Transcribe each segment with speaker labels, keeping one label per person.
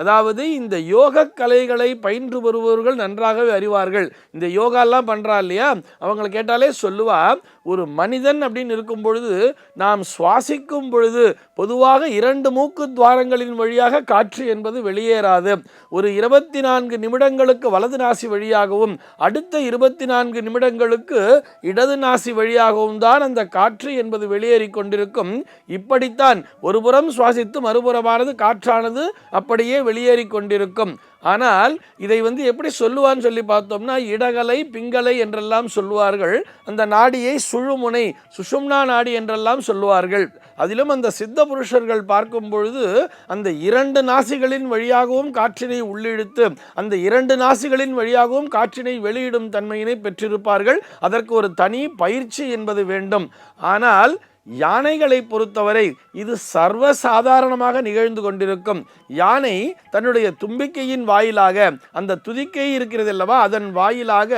Speaker 1: அதாவது இந்த யோக கலைகளை பயின்று வருபவர்கள் நன்றாகவே அறிவார்கள். இந்த யோகாலாம் பண்ணுறா இல்லையா? அவங்களை கேட்டாலே சொல்லுவா ஒரு மனிதன் அப்படின்னு இருக்கும் பொழுது நாம் சுவாசிக்கும் பொழுது பொதுவாக இரண்டு மூக்கு துவாரங்களின் வழியாக காற்று என்பது வெளியேறாது. ஒரு இருபத்தி நான்கு நிமிடங்களுக்கு வலது நாசி வழியாகவும் அடுத்த இருபத்தி நான்கு நிமிடங்களுக்கு இடது நாசி வழியாகவும் தான் அந்த காற்று என்பது வெளியேறி கொண்டிருக்கும். இப்படித்தான் ஒருபுறம் சுவாசித்து மறுபுறமானது காற்றானது அப்படியே வெளியேறி கொண்டிருக்கும். ஆனால் இதை வந்து எப்படி சொல்லுவான்னு சொல்லி பார்த்தோம்னா இடகலை பிங்கலை என்றெல்லாம் சொல்லுவார்கள். அந்த நாடியை சுழுமுனை சுஷும்னா நாடி என்றெல்லாம் சொல்லுவார்கள். அதிலும் அந்த சித்த புருஷர்கள் பார்க்கும் பொழுது அந்த இரண்டு நாசிகளின் வழியாகவும் காற்றினை உள்ளிழுத்து அந்த இரண்டு நாசிகளின் வழியாகவும் காற்றினை வெளியிடும் தன்மையினை பெற்றிருப்பார்கள். அதற்கு ஒரு தனி பயிற்சி என்பது வேண்டும். ஆனால் யானைகளை பொறுத்தவரை இது சர்வ சாதாரணமாக நிகழ்ந்து கொண்டிருக்கும். யானை தன்னுடைய தும்பிக்கையின் வாயிலாக அந்த துதிக்கை இருக்கிறது அல்லவா அதன் வாயிலாக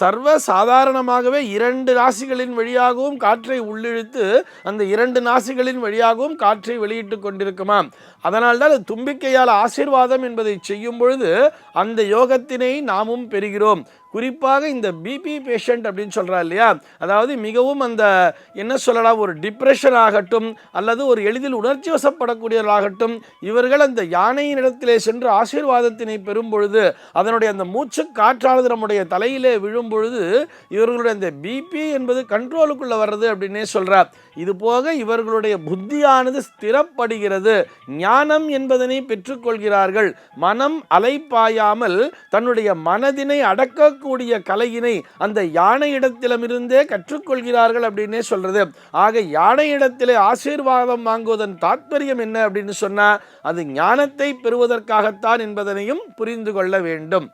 Speaker 1: சர்வ சாதாரணமாகவே இரண்டு நாசிகளின் வழியாகவும் காற்றை உள்ளிழுத்து அந்த இரண்டு நாசிகளின் வழியாகவும் காற்றை வெளியிட்டு கொண்டிருக்குமாம். அதனால்தான் அது தும்பிக்கையால் ஆசீர்வாதம் என்பதை செய்யும் பொழுது அந்த யோகத்தினை நாமும் பெறுகிறோம். குறிப்பாக இந்த பிபி பேஷண்ட் அப்படின்னு சொல்கிறா இல்லையா? அதாவது மிகவும் அந்த என்ன சொல்லலாம் ஒரு டிப்ரெஷன் ஆகட்டும் அல்லது ஒரு எளிதில் உணர்ச்சி வசப்படக்கூடியவர்களாகட்டும் இவர்கள் அந்த யானையின் இடத்திலே சென்று ஆசீர்வாதத்தினை பெறும் பொழுது அதனுடைய அந்த மூச்சு காற்றானது நம்முடைய தலையிலே விழும் பொழுது இவர்களுடைய அந்த பிபி என்பது கண்ட்ரோலுக்குள்ளே வர்றது அப்படின்னே சொல்கிறார் இது போக இவர்களுடைய புத்தியானது ஸ்திரப்படுகிறது. ஞானம் என்பதனை பெற்றுக்கொள்கிறார்கள். மனம் அலைப்பாயாமல் தன்னுடைய மனதினை அடக்க சொல்லக்கூடிய கலையினை அந்த யானையிடத்திலமிருந்தே கற்றுக்கொள்கிறார்கள் அப்படின்னே சொல்றது. ஆக யானையிடத்திலே ஆசீர்வாதம் வாங்குவதன் தாத்பரியம் என்ன அப்படின்னு சொன்னா அது ஞானத்தை பெறுவதற்காகத்தான் என்பதனையும் புரிந்து கொள்ள வேண்டும்.